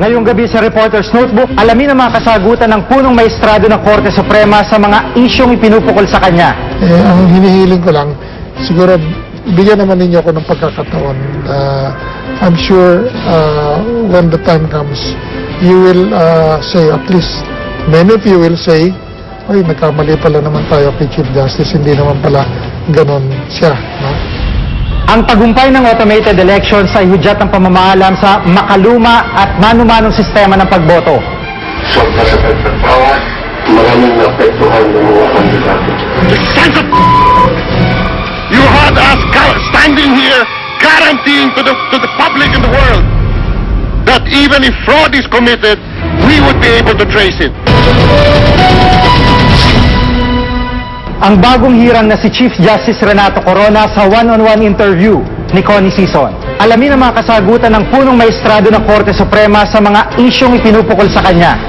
Ngayong gabi sa Reporter's Notebook, alamin ang mga kasagutan ng punong maestrado ng Korte Suprema sa mga isyong ipinupukol sa kanya. Eh, ang hinihiling ko lang, siguro bigyan naman ninyo ako ng pagkakataon. Uh, I'm sure uh, when the time comes, you will uh, say, at least many of you will say, ay, nagkamali pala naman tayo kay Chief Justice, hindi naman pala ganon siya. No? Ang tagumpay ng automated elections ay hudyat ng pamamaalam sa makaluma at manu-manong sistema ng pagboto. pagkasakit ng bawat maraming naapektuhan ng mga kandidato. You had us standing here guaranteeing to the, to the public and the world that even if fraud is committed, we would be able to trace it. Ang bagong hirang na si Chief Justice Renato Corona sa one-on-one interview ni Connie Sison. Alamin ang mga kasagutan ng punong maestrado ng Korte Suprema sa mga isyong ipinupukol sa kanya.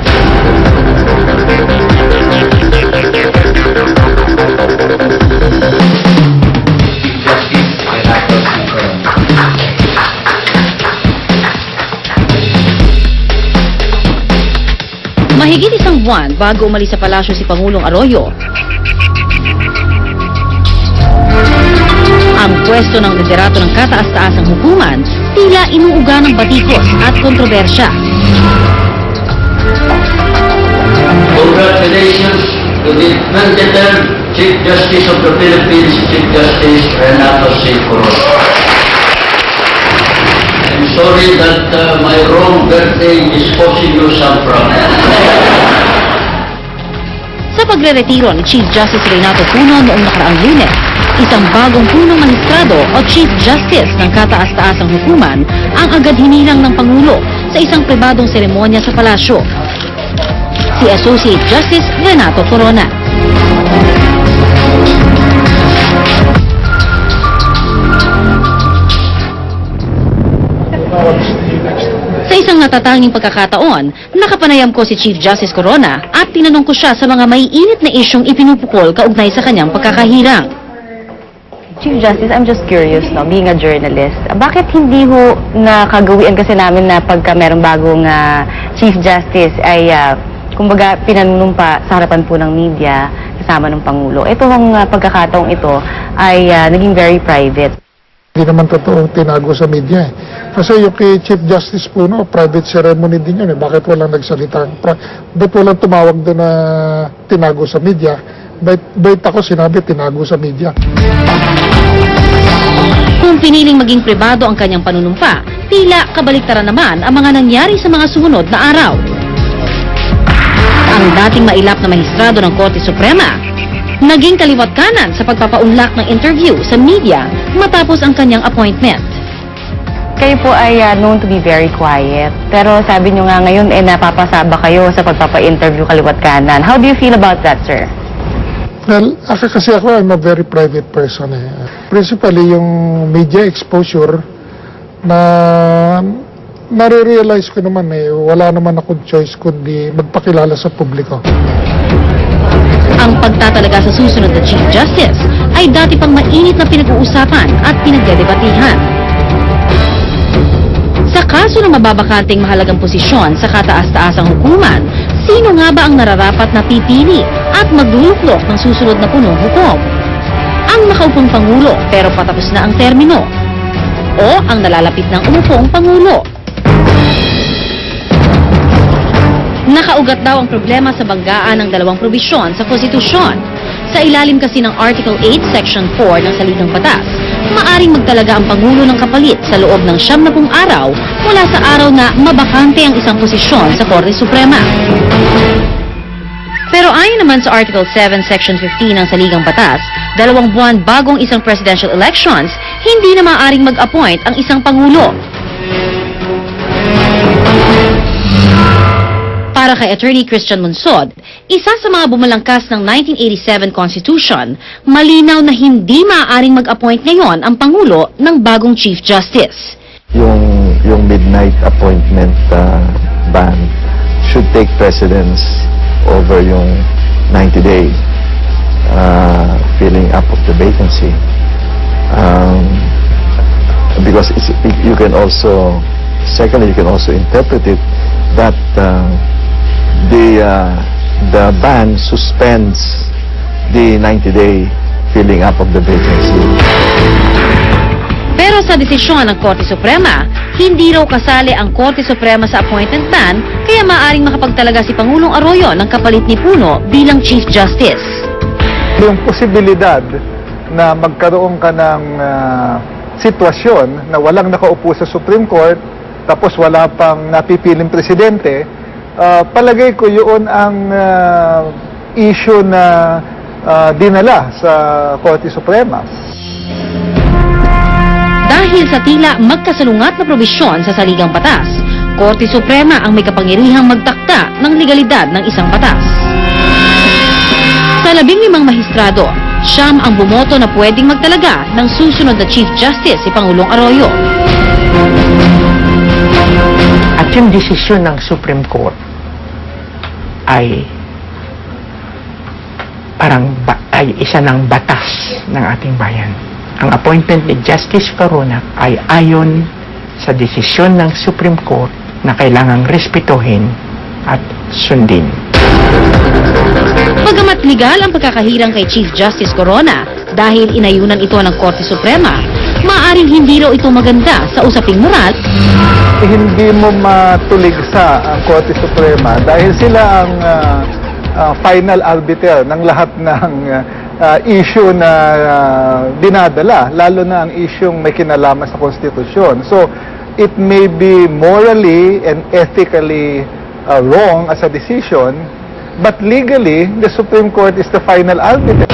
Mahigit isang buwan bago umalis sa palasyo si Pangulong Arroyo. Ang pwesto ng liderato ng kataas-taasang hukuman tila inuuga ng batikos at kontrobersya. Congratulations to the 23rd Chief Justice of the Philippines, Chief Justice Renato C. Corona. I'm sorry that uh, my wrong birthday is causing you some problem. Sa pagre-retiro ni Chief Justice Renato Puno noong nakaraang lunes, isang bagong punong magistrado o Chief Justice ng kataas-taasang hukuman ang agad hinilang ng Pangulo sa isang pribadong seremonya sa palasyo. Si Associate Justice Renato Corona. Sa isang natatanging pagkakataon, nakapanayam ko si Chief Justice Corona at tinanong ko siya sa mga may init na isyong ipinupukol kaugnay sa kanyang pagkakahirang. Chief Justice, I'm just curious, no, being a journalist, bakit hindi ho nakagawian kasi namin na pagka merong bagong ah, Chief Justice ay, ah, kumbaga, pinanunumpa sa harapan po ng media kasama ng Pangulo. Ito ang ah, pagkakataong ito ay ah, naging very private. Hindi naman totoong tinago sa media eh. Kasi yung kay Chief Justice po, no, private ceremony din yun eh. Bakit walang nagsalita? Ba't walang tumawag doon na tinago sa media? Bait, bait ako sinabi tinago sa media. Kung piniling maging pribado ang kanyang panunumpa, tila kabaliktaran naman ang mga nangyari sa mga sumunod na araw. Ang dating mailap na mahistrado ng Korte Suprema, naging kaliwat kanan sa pagpapaunlak ng interview sa media matapos ang kanyang appointment. Kayo po ay ah, known to be very quiet. Pero sabi nyo nga ngayon, eh, napapasaba kayo sa pagpapa-interview kaliwat kanan. How do you feel about that, sir? Well, ako kasi ako, I'm a very private person eh. Principally, yung media exposure na nare-realize ko naman eh, wala naman akong choice kundi magpakilala sa publiko. Ang pagtatalaga sa susunod na Chief Justice ay dati pang mainit na pinag-uusapan at pinagdedebatihan. Sa kaso ng mababakanting mahalagang posisyon sa kataas-taasang hukuman, sino nga ba ang nararapat na pipili at magluluklok ng susunod na punong hukom? Ang nakaupong Pangulo pero patapos na ang termino? O ang nalalapit ng umupong Pangulo? Nakaugat daw ang problema sa banggaan ng dalawang probisyon sa konstitusyon. Sa ilalim kasi ng Article 8, Section 4 ng Saligang Batas, maaring magtalaga ang Pangulo ng kapalit sa loob ng siyam na pung araw mula sa araw na mabakante ang isang posisyon sa Korte Suprema. Pero ayon naman sa Article 7, Section 15 ng Saligang Batas, dalawang buwan bagong isang presidential elections, hindi na maaaring mag-appoint ang isang Pangulo. Para kay Attorney Christian Munsod, isa sa mga bumalangkas ng 1987 Constitution, malinaw na hindi maaaring mag-appoint ngayon ang Pangulo ng bagong Chief Justice. yung yung midnight appointment uh, ban should take precedence over yung 90 day uh, filling up of the vacancy um, because you can also secondly you can also interpret it that uh, the uh, the ban suspends the 90-day filling up of the vacancy. Pero sa desisyon ng Korte Suprema, hindi raw kasali ang Korte Suprema sa appointment ban kaya maaring makapagtalaga si Pangulong Arroyo ng kapalit ni Puno bilang Chief Justice. yung posibilidad na magkaroon ka ng ah, sitwasyon na walang nakaupo sa Supreme Court tapos wala pang napipiling presidente, ah, palagay ko yun ang ah, issue na ah, dinala sa Korte Suprema. Dahil sa tila magkasalungat na probisyon sa saligang batas, Korte Suprema ang may kapangyarihang magtakda ng legalidad ng isang batas. Sa labing limang mahistrado, siyam ang bumoto na pwedeng magtalaga ng susunod na Chief Justice si Pangulong Arroyo. At yung desisyon ng Supreme Court ay parang ba- ay isa ng batas ng ating bayan. Ang appointment ni Justice Corona ay ayon sa desisyon ng Supreme Court na kailangang respetuhin at sundin. Bagamat legal ang pagkakahirang kay Chief Justice Corona dahil inayunan ito ng Korte Suprema, maaaring hindi raw ito maganda sa usaping moral Hindi mo matuligsa ang Korte Suprema dahil sila ang ah, ah, final arbiter ng lahat ng ah, issue na ah, dinadala, lalo na ang isyong may kinalaman sa konstitusyon. So, it may be morally and ethically ah, wrong as a decision, but legally, the Supreme Court is the final arbiter.